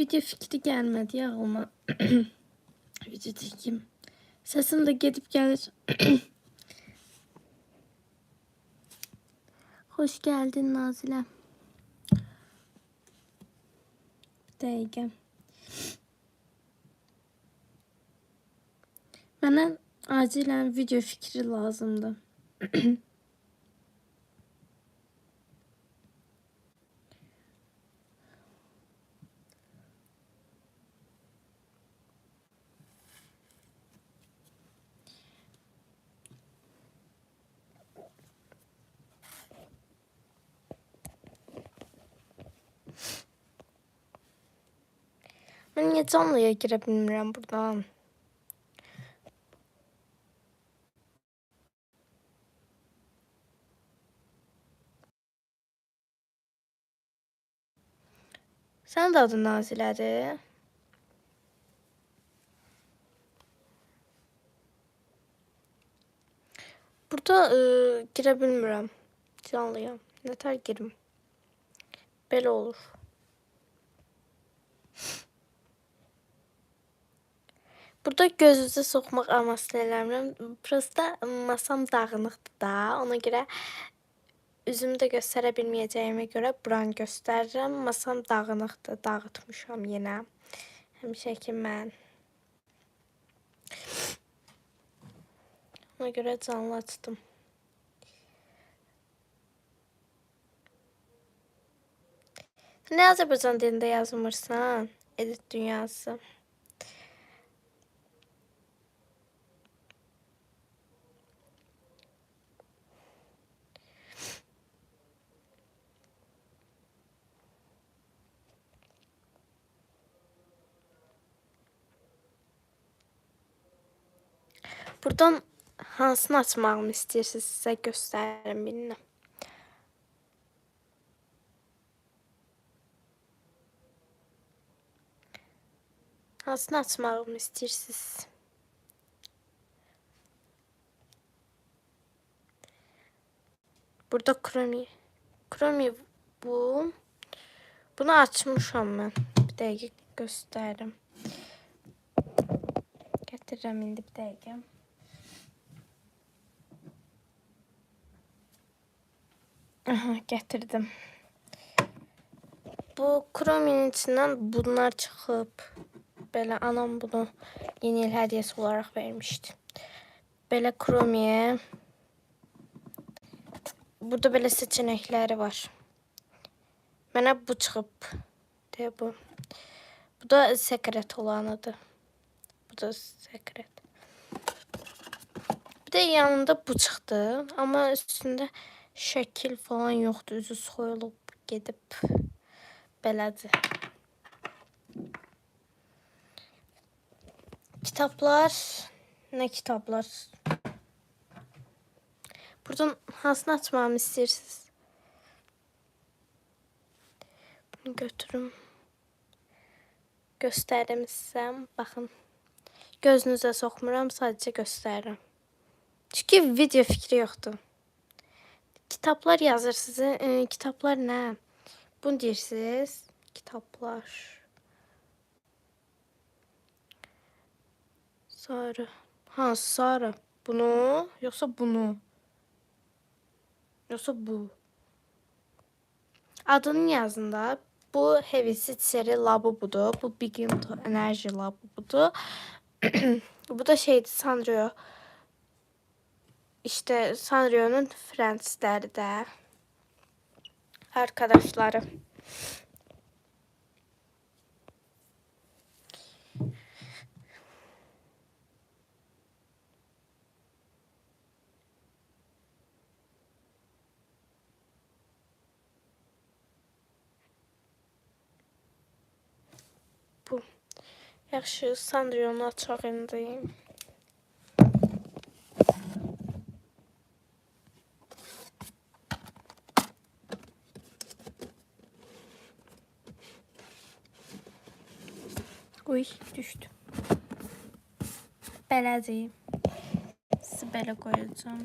Video fikri gelmedi ya ama video çekeyim. Sesim de gidip gelir. Hoş geldin Nazile. Dəqiqə. Mənə acilən video fikri lazımdır. Girə bilmirəm buradan? Sənin də adın Nazilədir. Burada e, girə bilmirəm canlıya. Nətər girim? Belə olur. Burada gözünüzü soxmaq amasını eləmirəm. Prosta masam dağınıqdır da. Ona görə üzümü də göstərə bilməyəcəyimə görə buranı göstərirəm. Masam dağınıqdır. Dağıtmışam yenə. Həmişəki mən. Ona görə canlı açdım. Nə Azərbaycan dilində yazmırsan? Edit dünyası. Buradan hansını açmağımı istəyirsiniz sizə göstərim birini. Hansını açmağımı istəyirsiniz? Burada Chromie. Chromie bu. Bunu açmışam mən. Bir dəqiqə göstərim. Gətirirəm indi bir dəqiqə. Aha, gətirdim. Bu Chromie'nin içindən bunlar çıxıb. Belə anam bunu yeni il hədiyyəsi olaraq vermişdi. Belə Chromie. Burada belə seçenəkləri var. Mənə bu çıxıb. Deyə bu. Bu da sekret olanıdır. Bu da sekret. Bir de yanında bu çıxdı. Amma üstündə şəkil falan yoxdur. Üzü soyulub gedib. Belədir. Kitaplar. Nə kitaplar? Buradan hansını açmamı istəyirsiniz? Bunu götürüm. Göstərim sizə. Baxın. Gözünüzə soxmuram, sadəcə göstərirəm. Çünki video fikri yoxdur. Kitaplar yazır sizə. E, kitaplar nə? Bunu deyirsiniz. Kitaplar. Sarı. Ha, sarı. Bunu, yoxsa bunu? Yoxsa bu? Adını yazın da. Bu Hevisit seri labubudur. Bu Bigimto enerji labubudur. bu da şeydi Sanrio. İşte Sanrio'nun Friends'leri de. Arkadaşları. Bu. Yaxşı, Sanrio'nu açaq Uy, düşdü. Belədir. Sizi belə qoyacağam.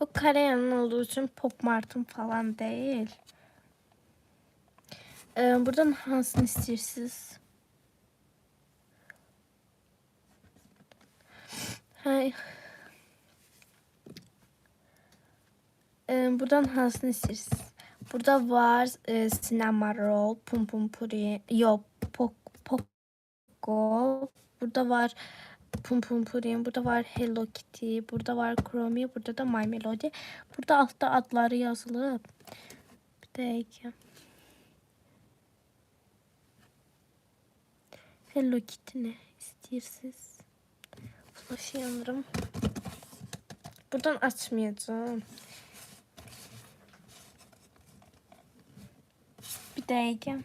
Bu Koreyanın olduğu için Pop Mart'ın falan değil. Ee, buradan hansını istiyorsunuz? Hay. Ee, buradan hansını istiyorsunuz? Burada var e, sinema roll, pum pum puri, yok pok poko. Burada var pum pum puri, burada var Hello Kitty, burada var Chromie, burada da My Melody. Burada altta adları yazılı. Bir dakika. Hello Kitty ne istiyorsunuz? Flash yanırım. Buradan açmayacağım. Bir dakika.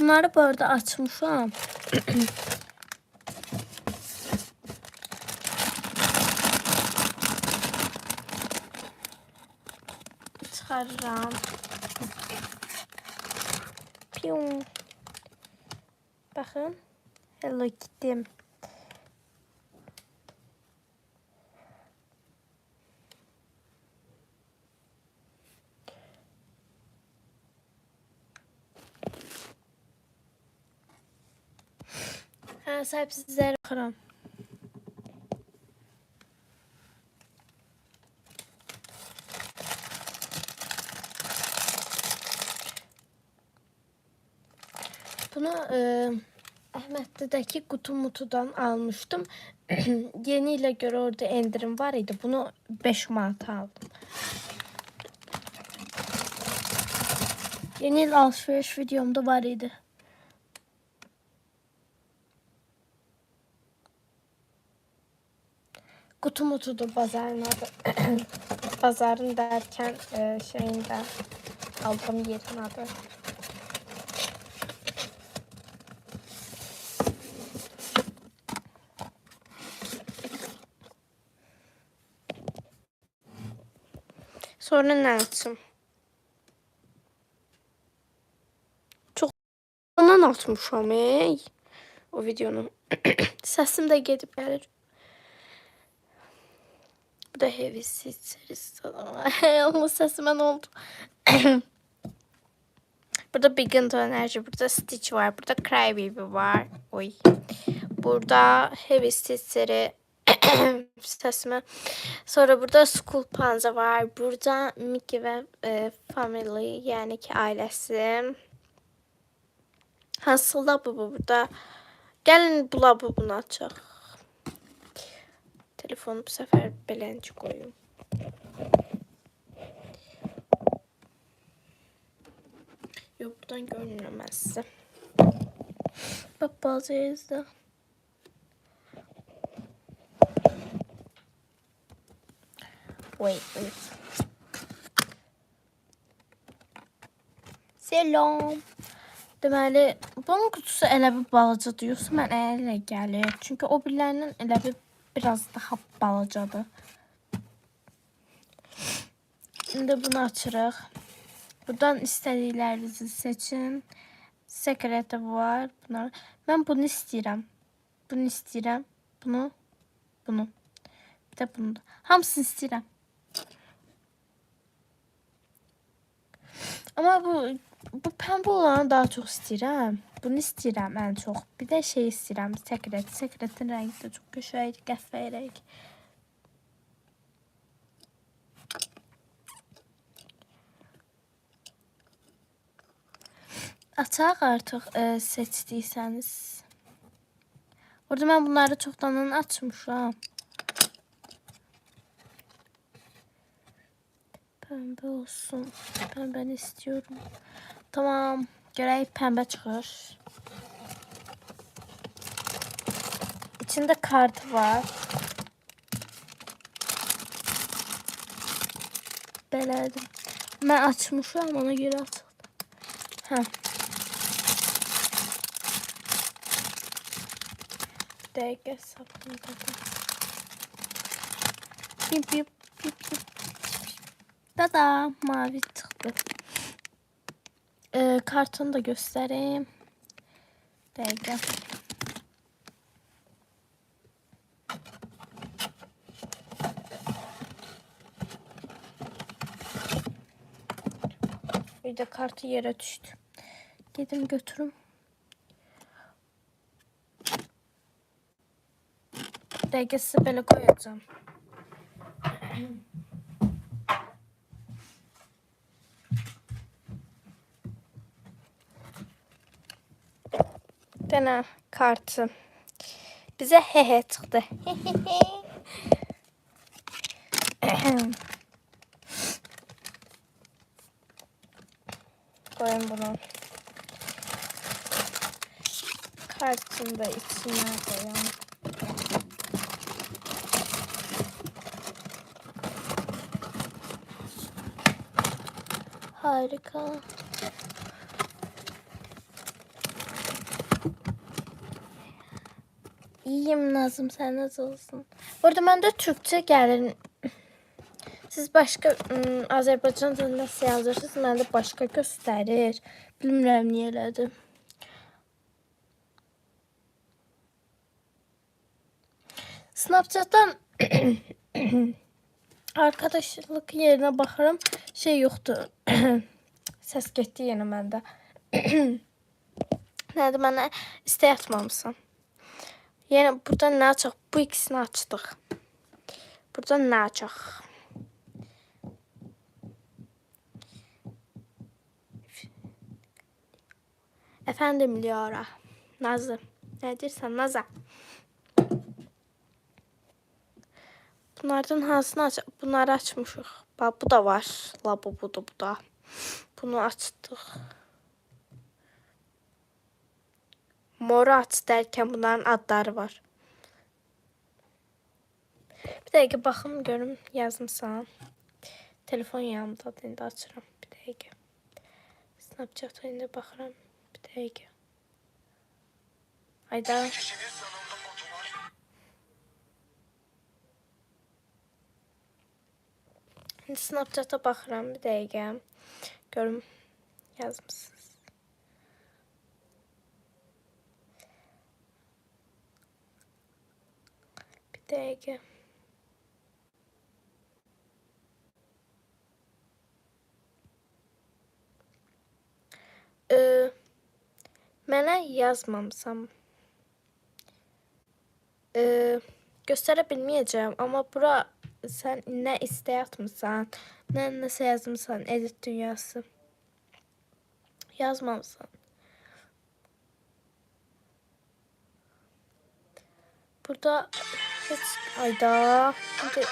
Bunları bu arada açmışım. Çıkarırım. Piyum. Bakın. Hello gittim. Ha sahipsizlere bakarım. Bunu e, Ahmetli'deki kutu mutudan almıştım. Yeniyle göre orada indirim var idi. Bunu 5 manata aldım. Yeni yıl alışveriş videomda var idi. Kutu mutudu bazarın adı. Bazarın derken e, şeyinde aldığım yerin adı. Sonra ne açım? Çok ondan atmışam ey. O videonu. Səsim də gedib gəlir. Bu da heavy series. Allah sesime ne oldu? burada Big Into Energy, burada Stitch var, burada Crybaby var. Oy. Burada Heavy Stitch'leri sesime. Sonra burada School Panza var. Burada Mickey ve e, Family yani ki ailesi. Hansıla bu bu burada. Bula bu bunu açaq. Telefonu bu sefer belenci koyayım. Yok buradan görünmezse. Bak bazı yazdı. Wait, wait. Selam. Deməli, bunun qutusu elə bir balacadır. Yoxsa mən elə gəlir. Çünki o birilərindən elə bir biraz daha balacadır. İndi bunu açırıq. Buradan istədiklərinizi seçin. Sekreti var. Bunlar. Mən bunu istəyirəm. Bunu istəyirəm. Bunu. Bunu. Bir də bunu. Hamısını istəyirəm. Ama bu bu pembe olanı daha çok istəyirəm. Bunu istəyirəm ən çox. Bir də şey istəyirəm, sekret. Sekretin rəngi də çox gözəl, qəhvəyi rəng. Açaq artıq e, seçdiysəniz. Orada mən bunları çoxdanın açmışam. Pembe olsun. Pemben istiyorum. Tamam. Görək pembe çıxır. İçində kart var. Belədir. Mən açmışam, ona görə açıldı. Hə. Dəqiqə hesabını da. Bip bip bip bip. Tada mavi çıktı. Ee, kartonu da göstereyim. Dakika. Bir de kartı yere düştü. Gidin götürün. Degesi böyle koyacağım. Dene kartı. Bize hehe çıktı. Koyun bunu. Kartını da içine koyalım. Harika. İyiyim Nazım sen nasılsın? Burada ben de Türkçe gəlin. Siz başka ım, Azərbaycan dilində nasıl yazırsınız? Məndə başqa göstərir. Bilmirəm niyə elədim. Snapchat'tan arkadaşlık yerine baxıram. Şey yoxdur. Səs getdi yenə məndə. Nədir mənə istək atmamısan? Yəni burada açaq? Bu ikisini açdıq. Burada açaq? Efendim Liara. Nazlı. Ne dersen Nazlı. Bunlardan hansını aç? Bunları açmışıq. Bax bu da var. La bu da bu da. Bunu açdıq. Moru aç dərkən bunların adları var. Bir dəqiqə baxım görüm yazmısan. Telefon yanımdadır indi açıram. Bir dəqiqə. Snapchat indi baxıram. Bir dəqiqə. Ayda. İndi Snapchat'a baxıram bir dəqiqə. Görüm yazmısınız. Dəqiqə. Ee, mənə yazmamısan. Ee, göstərə bilməyəcəm, amma bura sən nə istək atmısan, nə nəsə yazmısan, edit dünyası. Yazmamısan. Burada Geç. Ayda. Şimdi...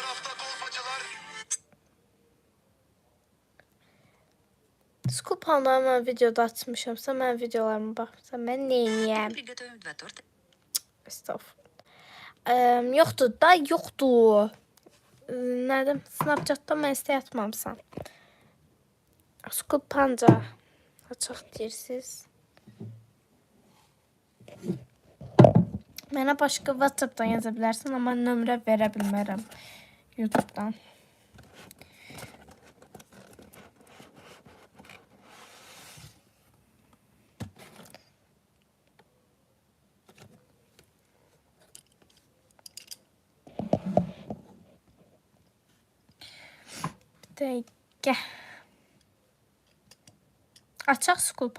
Scoop alma hemen videoda atmışım. Sen ben videolarıma baksam ben neyim. Estağfurullah. Ee, yoktu da yoktu. Ee, nerede? Snapchat'ta ben isteye atmamsan. Scoop panca. Açıq deyirsiz. Mənə başqa WhatsApp-dan yaza bilərsən, amma nömrə verə bilmərəm YouTube-dan. Bir dəqiqə. Açaq School.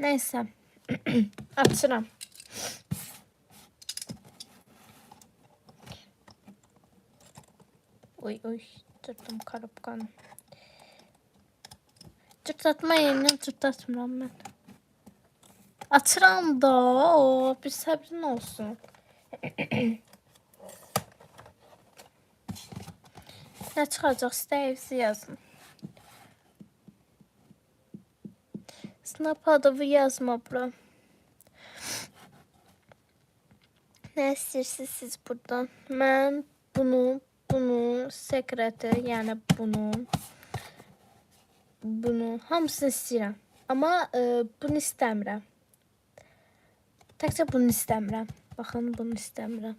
Neyse. Açıram. Oy oy. Cırtdım karıpkanı. Cırtlatma yerinden cırtlatmıram ben. Açıram da. O, bir səbrin olsun. Nə çıxacaq istəyirsə yazın. Snap adımı yazma bura. Nə istəyirsiniz siz buradan? Mən bunu, bunu, sekreti, yəni bunu, bunu hamısını istəyirəm. Amma e, bunu istəmirəm. Təkcə bunu istəmirəm. Baxın, bunu istəmirəm.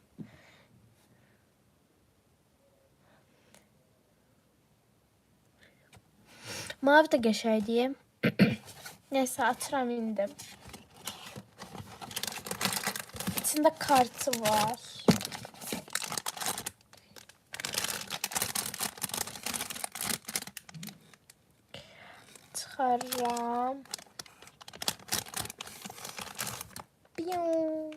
Mavi də qəşəngdir. Nəysə, açıram indi. İçində kartı var. Piu.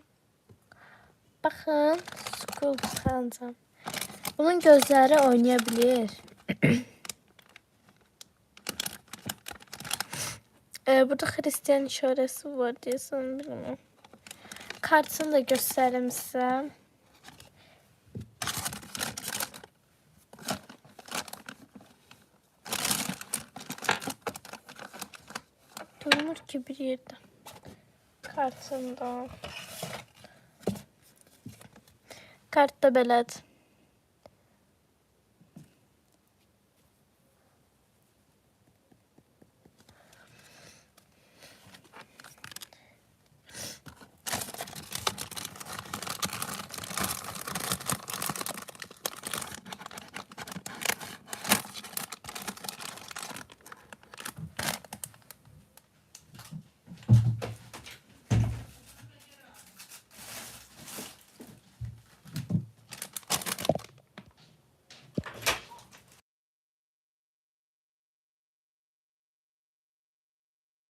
Baxın, skul çıxaracam. Bunun gözləri oynaya Ee, burada Hristiyan işarəsi var deyəsən, bilmirəm. Kartını da göstərim sizə. Durmur ki bir yerdə. Kartında. Kart da belədir.